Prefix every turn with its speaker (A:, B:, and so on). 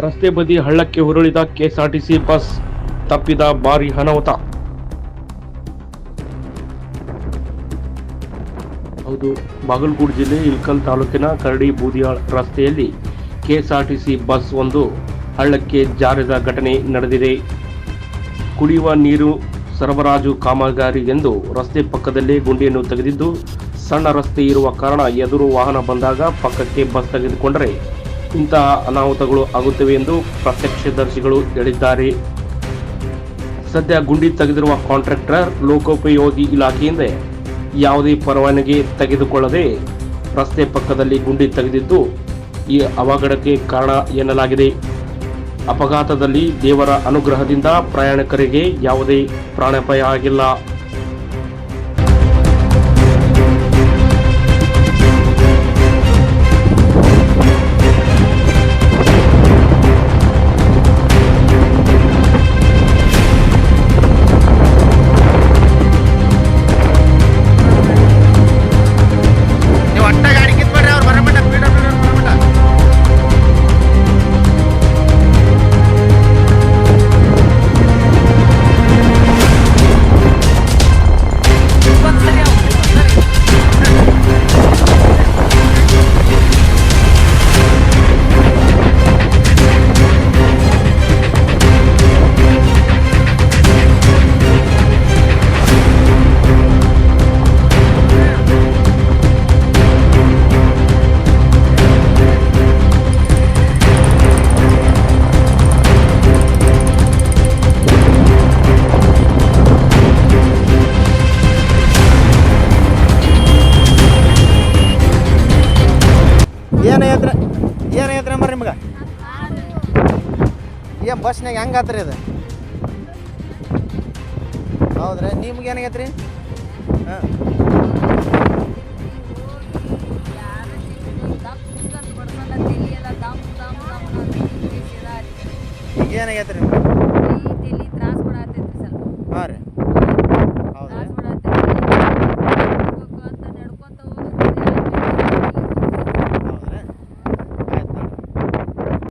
A: ರಸ್ತೆ ಬದಿ ಹಳ್ಳಕ್ಕೆ ಉರುಳಿದ ಕೆಎಸ್ಆರ್ಟಿಸಿ ಬಸ್ ತಪ್ಪಿದ ಭಾರಿ ಅನಾಹುತ. ಹೌದು, ಬಾಗಲಕೋಟೆ ಜಿಲ್ಲೆ ಇಲ್ಕಲ್ ತಾಲೂಕಿನ ಕರಡಿ ಬೂದಿಯಾಳ್ ರಸ್ತೆಯಲ್ಲಿ ಕೆಎಸ್ಆರ್ಟಿಸಿ ಬಸ್ ಒಂದು ಹಳ್ಳಕ್ಕೆ ಜಾರಿದ ಘಟನೆ ನಡೆದಿದೆ. ಕುಡಿಯುವ ನೀರು ಸರಬರಾಜು ಕಾಮಗಾರಿ ಎಂದು ರಸ್ತೆ ಪಕ್ಕದಲ್ಲೇ ಗುಂಡಿಯನ್ನು ತೆಗೆದಿದ್ದು, ಸಣ್ಣ ರಸ್ತೆ ಇರುವ ಕಾರಣ ಎದುರು ವಾಹನ ಬಂದಾಗ ಪಕ್ಕಕ್ಕೆ ಬಸ್ ತೆಗೆದುಕೊಂಡರೆ ಇಂತಹ ಅನಾಹುತಗಳು ಆಗುತ್ತವೆ ಎಂದು ಪ್ರತ್ಯಕ್ಷದರ್ಶಿಗಳು ಹೇಳಿದ್ದಾರೆ. ಸದ್ಯ ಗುಂಡಿ ತೆಗೆದಿರುವ ಕಾಂಟ್ರಾಕ್ಟರ್ ಲೋಕೋಪಯೋಗಿ ಇಲಾಖೆಯಿಂದ ಯಾವುದೇ ಪರವಾನಗಿ ತೆಗೆದುಕೊಳ್ಳದೆ ರಸ್ತೆ ಪಕ್ಕದಲ್ಲಿ ಗುಂಡಿ ತೆಗೆದಿದ್ದು ಈ ಅವಘಡಕ್ಕೆ ಕಾರಣ ಎನ್ನಲಾಗಿದೆ. ಅಪಘಾತದಲ್ಲಿ ದೇವರ ಅನುಗ್ರಹದಿಂದ ಪ್ರಯಾಣಿಕರಿಗೆ ಯಾವುದೇ ಪ್ರಾಣಾಪಾಯ ಆಗಿಲ್ಲ.
B: ಏನು ಐತ್ರ ಏನು ಐತ್ರ ಅಂಬರ್ ನಿಮ್ಗೆ? ಏನು ಬಸ್ನಾಗ ಹೆಂಗೆ ಆತ್ರಿ ಇದು ಹೌದ್ರಿ ನಿಮ್ಗೆ ಏನಾಗೈತ್ರಿ ಹಾಂ. ಈಗ ಏನಾಗೈತ್ರಿ ನಿಮ್ಗೆ ಹಾಂ ರೀ.